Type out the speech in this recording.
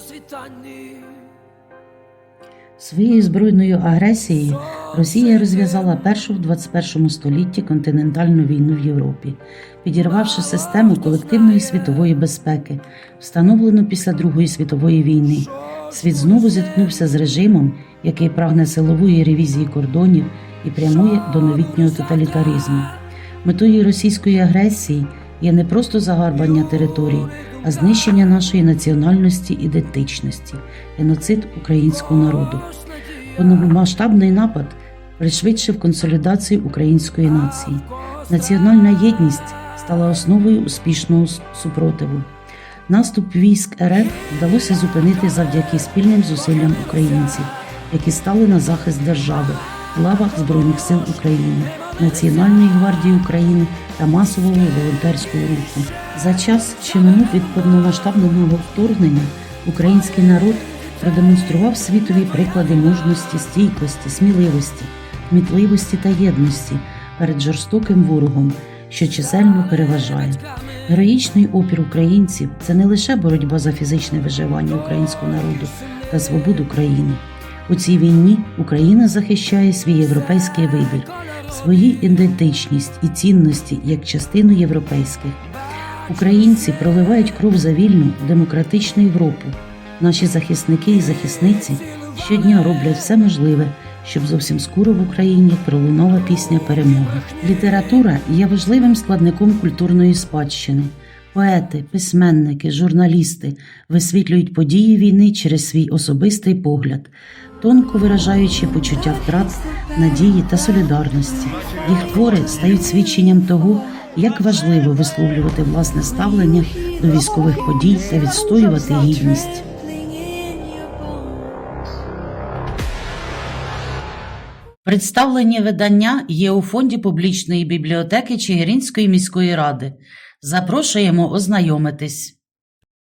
світанні. Своєю збройною агресією Росія розв'язала першу в 21 столітті континентальну війну в Європі, підірвавши систему колективної світової безпеки, встановлену після Другої світової війни. Світ знову зіткнувся з режимом, який прагне силової ревізії кордонів і прямує до новітнього тоталітаризму. Метою російської агресії є не просто загарбання територій, а знищення нашої національності ідентичності, геноцид українського народу. Повномасштабний напад пришвидшив консолідацію української нації. Національна єдність стала основою успішного супротиву. Наступ військ РФ вдалося зупинити завдяки спільним зусиллям українців, які стали на захист держави в лавах Збройних сил України, Національної гвардії України та масового волонтерського руху. За час, що минув від повномасштабного вторгнення, український народ продемонстрував світові приклади мужності, стійкості, сміливості, кмітливості та єдності перед жорстоким ворогом, що чисельно переважає. Героїчний опір українців це не лише боротьба за фізичне виживання українського народу та свободу країни. У цій війні Україна захищає свій європейський вибір, свою ідентичність і цінності як частину європейських. Українці проливають кров за вільну демократичну Європу. Наші захисники і захисниці щодня роблять все можливе, щоб зовсім скоро в Україні пролунала пісня перемоги. Література є важливим складником культурної спадщини. Поети, письменники, журналісти висвітлюють події війни через свій особистий погляд, тонко виражаючи почуття втрат, надії та солідарності. Їх твори стають свідченням того, як важливо висловлювати власне ставлення до військових подій та відстоювати гідність. Представлені видання є у фонді публічної бібліотеки Чигиринської міської ради. Запрошуємо ознайомитись.